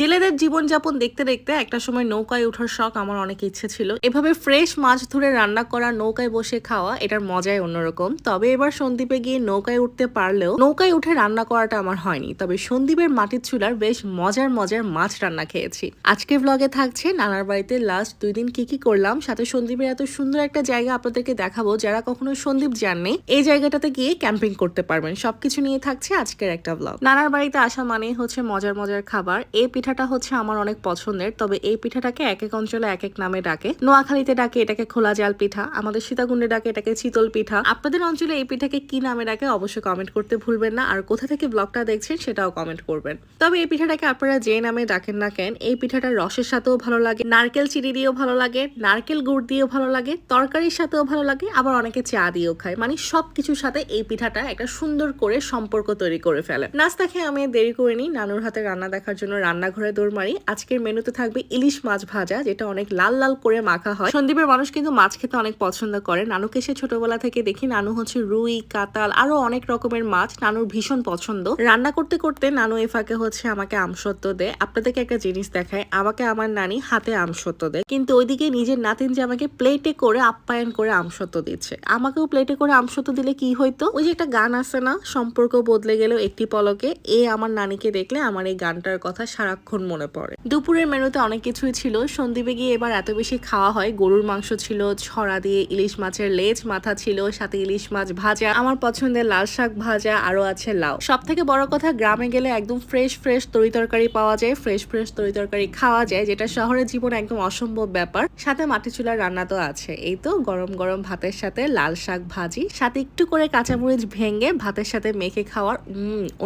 জেলেদের জীবনযাপন দেখতে দেখতে একটা সময় নৌকায় ওঠার শখ আমার অনেক ইচ্ছে ছিল। এভাবে ফ্রেশ মাছ ধরে রান্না করা, নৌকায় বসে খাওয়া, এটার মজাই অন্যরকম। তবে এবার সন্দ্বীপে গিয়ে নৌকায় উঠতে পারলেও নৌকায় উঠে রান্না করাটা আমার হয়নি। তবে সন্দ্বীপের মাটির চুলার বেশ মজার মজার মাছ রান্না খেয়েছি। আজকে ব্লগে থাকছে নানার বাড়িতে লাস্ট দুই দিন কি কি করলাম, সাথে সন্দ্বীপের এত সুন্দর একটা জায়গা আপনাদেরকে দেখাবো যারা কখনো সন্দ্বীপ যাননি। এই জায়গাটাতে গিয়ে ক্যাম্পিং করতে পারবেন। সবকিছু নিয়ে থাকছে আজকের একটা ব্লগ নানার বাড়িতে আসা মানে হচ্ছে মজার মজার খাবার। এই পিঠাটা হচ্ছে আমার অনেক পছন্দের, তবে এই পিঠাটাকে এক এক অঞ্চলে এক এক নামে ডাকে। নোয়াখালীতে ডাকে এটাকে খোলা জাল পিঠা, আমাদের সীতাকুণ্ডে ডাকে এটাকে চিতল পিঠা। আপনাদের অঞ্চলে এই পিঠাকে কি নামে ডাকে অবশ্যই কমেন্ট করতে ভুলবেন না, আর কোথা থেকে ব্লগটা দেখছেন সেটাও কমেন্ট করবেন। তবে এই পিঠাটাকে আপনারা যে নামে ডাকেন না কেন, এই পিঠাটা রসের সাথেও ভালো লাগে, নারকেল চিনি দিয়েও ভালো লাগে, নারকেল গুড় দিয়েও ভালো লাগে, তরকারির সাথেও ভালো লাগে, আবার অনেকে চা দিয়েও খায়। মানে সব কিছুর সাথে এই পিঠাটা একটা সুন্দর করে সম্পর্ক তৈরি করে ফেলে। নাস্তা খেয়ে আমি দেরি করিনি নানুর হাতে রান্না দেখার জন্য রান্নাঘরে দৌড় মারি। আজকের মেনুতে থাকবে ইলিশ মাছ ভাজা, যেটা অনেক লাল লাল করে মাখা হয়। সন্দীপের মানুষ কিন্তু মাছ খেতে অনেক পছন্দ করে। নানুকে সে ছোটবেলা থেকে দেখি, নানু হচ্ছে রুই, কাতাল, আরও অনেক রকমের মাছ নানুর ভীষণ পছন্দ। রান্না করতে করতে নানু এ ফাঁকে হচ্ছে আমাকে আমসত্ব দেয়। আপনাদেরকে একটা জিনিস দেখায় আমাকে আমার নানি হাতে আমসত্ব দেয়। কিন্তু ওইদিকে নিজের নাতিন যে আমাকে প্লেটে করে আপ্যায়ন করে আমসত্ব দিচ্ছে। আমাকেও প্লেটে করে আমসত্ব দিলে কি হইতো? ওই যে একটা গান আছে না, সম্পর্ক বদলে গেলেও একটি পলকে, এ আমার নানিকে দেখলে আমার এই গানটার কথা সারাক্ষণ মনে পড়ে। দুপুরের মেনুতে অনেক কিছুই ছিল। সন্দীপে গিয়ে এবার এত বেশি খাওয়া হয়। গরুর মাংস ছিল, ছড়া দিয়ে ইলিশ মাছের লেজ, মাথা ছিল, সাথে ইলিশ মাছ ভাজা, আমার পছন্দের লাল শাক ভাজা আরও আছে লাউ। সব থেকে বড় কথা, গ্রামে গেলে একদম ফ্রেশ ফ্রেশ তরি তরকারি পাওয়া যায়। ফ্রেশ ফ্রেশ তরি তরকারি খাওয়া যায়, যেটা শহরের জীবন একদম অসম্ভব ব্যাপার। সাথে মাটি চুলার রান্না তো আছে। এই তো গরম গরম ভাতের সাথে লাল শাক ভাজি, সাথে একটু করে কাঁচামরিচ ভেঙে ভাতের সাথে মেখে খাওয়ার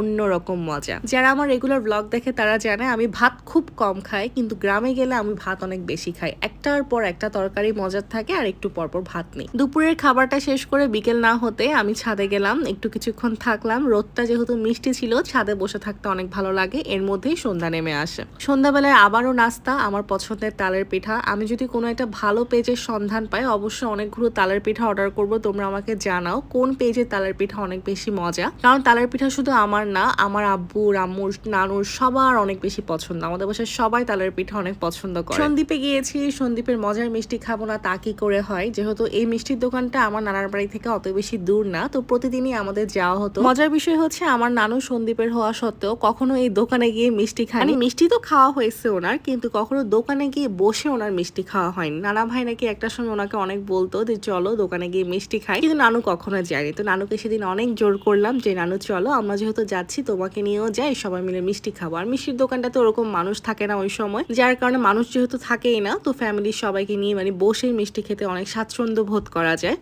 অন্যরকম মজা। যারা আমার রেগুলার ব্লগ দেখে তারা জানে, আমি ভাত খুব কম খাই, কিন্তু গ্রামে গেলে আমি ভাত অনেক বেশি খাই। একটার পর একটা তরকারি মজার থাকে আর একটু পরপর ভাত নেই। দুপুরের খাবারটা শেষ করে বিকেল না হতে আমি ছাদে গেলাম, একটু কিছুক্ষণ থাকলাম। রোদটা যেহেতু মিষ্টি ছিল, ছাদে বসে থাকতে অনেক ভালো লাগে, এর মধ্যেই সন্ধ্যা নেমে আসে। সন্ধ্যাবেলায় আবারও নাস্তা, আমার পছন্দের তালের পিঠা। আমি যদি কোনো একটা ভালো পেজের সন্ধান পাই, অবশ্যই অনেকগুলো তালের পিঠা অর্ডার করব। তোমরা আমাকে জানাও কোন পেজের তালের পিঠা অনেক বেশি মজা। কারণ তালের পিঠা শুধু আমার না, আমার আব্বু রাম্মুর নানুর সবার অনেক বেশি পছন্দ। আমাদের বাসায় সবাই তালের পিঠা অনেক পছন্দ করে। সন্দীপে গিয়েছি সন্দীপের মজার মিষ্টি খাব না তা কি করে হয়? যেহেতু এই মিষ্টির দোকানটা আমার নানার বাড়ি থেকে অত বেশি দূর না তো প্রতিদিনই আমাদের যাওয়া হতো। মজার বিষয় হচ্ছে আমার নানু সন্দীপের হওয়া সত্ত্বেও কখনো এই দোকানে গিয়ে মিষ্টি খায়নি। মিষ্টি তো খাওয়া হয়েছে ওনার কিন্তু কখনো দোকানে গিয়ে বসে ওনার মিষ্টি খাওয়া হয়নি। নানা ভাই নাকি একটা সময় ওনাকে অনেক বলতো যে চলো দোকানে গিয়ে মিষ্টি খাই। কিন্তু নানু কখনো যায়নি। তো নানুকে সেদিন অনেক জোর করলাম যে নানু চলো আমরা যেহেতু যাচ্ছি তোমাকে নিয়েও যাই সবাই মিলে মিষ্টি খাব। আর মিষ্টির দোকানটাতে ওরকম মানুষ থাকে না ওই সময়। যার কারণে মানুষ যেহেতু থাকেই না তো ফ্যামিলির সবাইকে নিয়ে মানে বসে মিষ্টি খেতে অনেক স্বাচ্ছন্দ্য বোধ করা যায়।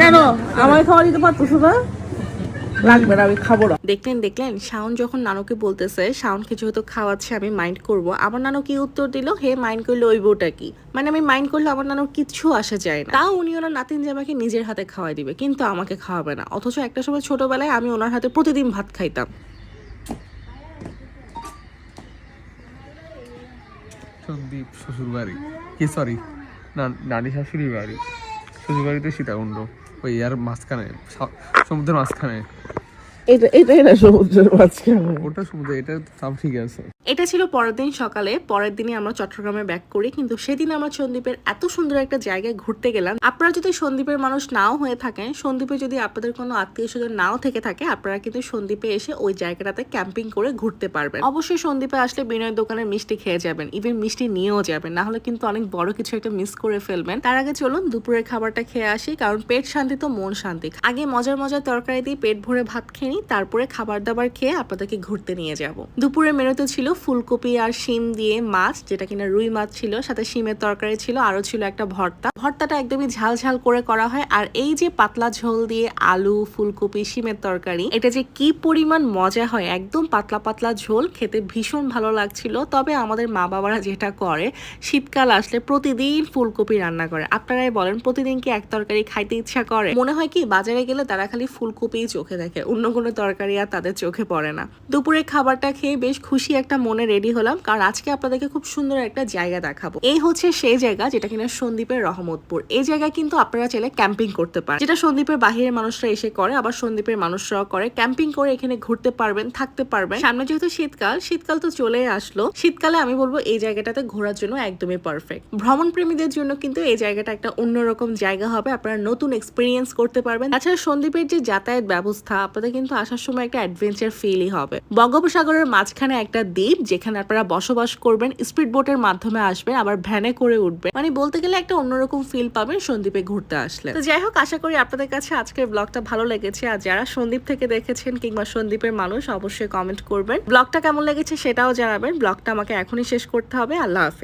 কেন? আমার খাওয়া দিতে পারতো না লাগবে না আমি খাব না। দেখলেন দেখলেন শাওন যখন নানুকে বলতেছে শাওনকে যেহেতু খাওয়াচ্ছে আমি মাইন্ড করব। আমার নানু কি উত্তর দিল? হে মাইন্ড করলে ওই বউটা কি? মানে আমি মাইন্ড করলে আমার নানুর কিচ্ছু আসে যায় না। তাও উনি ওনার নাতিন জামাকে নিজের হাতে খাওয়াই দিবে কিন্তু আমাকে খাওয়াবে না। অথচ একটা সময় ছোটবেলায় আমি ওনার হাতে প্রতিদিন ভাত খাইতাম। সন্দীপ শ্বশুর বাড়ি কি সরি নানি শাশুড়ি বাড়ি। শ্বশুর বাড়িতে সীতাকুণ্ড। ওই আর মাঝখানে সমুদ্রের মাঝখানে। এটা এটাই না সমুদ্রের মাঝখানে? ওটা সমুদ্র এটা সব ঠিক আছে। এটা ছিল পরের দিন সকালে। পরের দিনই আমরা চট্টগ্রামে ব্যাক করি। কিন্তু সেদিন আমরা সন্দীপের এত সুন্দর একটা জায়গায় ঘুরতে গেলাম। আপনারা যদি সন্দীপের মানুষ নাও হয়ে থাকেন, সন্দীপে যদি আপনাদের কোনো আত্মীয় স্বজন নাও থেকে থাকে, আপনারা কিন্তু সন্দীপে এসে ওই জায়গাটাতে ক্যাম্পিং করে ঘুরতে পারবেন। অবশ্যই সন্দীপে আসলে বিনয় দোকানের মিষ্টি খেয়ে যাবেন। ইভেন মিষ্টি নিয়েও যাবেন। না হলে কিন্তু অনেক বড় কিছু একটা মিস করে ফেলবেন। তার আগে চলুন দুপুরের খাবারটা খেয়ে আসি, কারণ পেট শান্তি তো মন শান্তি। আগে মজার মজার তরকারি দিয়ে পেট ভরে ভাত খেয়ে নিই, তারপরে খাবার দাবার খেয়ে আপনাদেরকে ঘুরতে নিয়ে যাব। দুপুরের মেনুতে ছিল ফুলকপি আর শিম দিয়ে মাছ, যেটা কিনা রুই মাছ ছিল, সাথে শিমের তরকারি ছিল, আরও ছিল একটা ভর্তা। ভর্তাটা একদমই ঝাল ঝাল করে করা হয়। আর এই যে পাতলা ঝোল দিয়ে আলু, ফুলকপি, শিমের তরকারি, এটা যে কি পরিমাণ মজা হয়, একদম পাতলা পাতলা ঝোল খেতে ভীষণ ভালো লাগছিল। তবে আমাদের মা বাবারা যেটা করে, শীতকাল আসলে প্রতিদিন ফুলকপি রান্না করে। আপনারাই বলেন, প্রতিদিন কি এক তরকারি খাইতে ইচ্ছা করে? মনে হয় কি, বাজারে গেলে তারা খালি ফুলকপিই চোখে দেখে, অন্য কোনো তরকারি আর তাদের চোখে পড়ে না। দুপুরে খাবারটা খেয়ে বেশ খুশি একটা মনে রেডি হলাম। কারণ আজকে আপনাদেরকে খুব সুন্দর একটা জায়গা দেখাবো। এই হচ্ছে সেই জায়গা যেটা কিনা সন্দ্বীপের রহমতপুর এই জায়গায় কিন্তু আপনারা চাইলে ক্যাম্পিং করতে পারেন। যেটা সন্দ্বীপের বাহিরের মানুষরা এসে করে, আবার সন্দ্বীপের মানুষরাও করে। ক্যাম্পিং করে এখানে ঘুরতে পারবেন, থাকতে পারবেন। সামনে যেহেতু শীতকাল শীতকাল তো চলে আসলো। শীতকালে আমি বলব এই জায়গাটাতে ঘোরার জন্য একদমই পারফেক্ট ভ্রমণ প্রেমীদের জন্য কিন্তু এই জায়গাটা একটা অন্যরকম জায়গা হবে। আপনারা নতুন এক্সপিরিয়েন্স করতে পারবেন। তাছাড়া সন্দ্বীপের যে যাতায়াত ব্যবস্থা, আপনাদের কিন্তু আসার সময় একটা অ্যাডভেঞ্চার ফিলই হবে। বঙ্গোপসাগরের মাঝখানে একটা দ্বীপ, যেখানে আপনারা বসবাস করবেন। স্পিড বোটের মাধ্যমে আসবেন, আবার ভ্যানে করে উঠবেন। মানে বলতে গেলে একটা অন্যরকম ফিল পাবেন সন্দীপে ঘুরতে আসলে। তো যাই হোক, আশা করি আপনাদের কাছে আজকের ব্লগটা ভালো লেগেছে। আর যারা সন্দীপ থেকে দেখেছেন কিংবা সন্দীপের মানুষ, অবশ্যই কমেন্ট করবেন। ব্লগটা কেমন লেগেছে সেটাও জানাবেন। ব্লগটা আমাকে এখনই শেষ করতে হবে। আল্লাহ হাফেজ।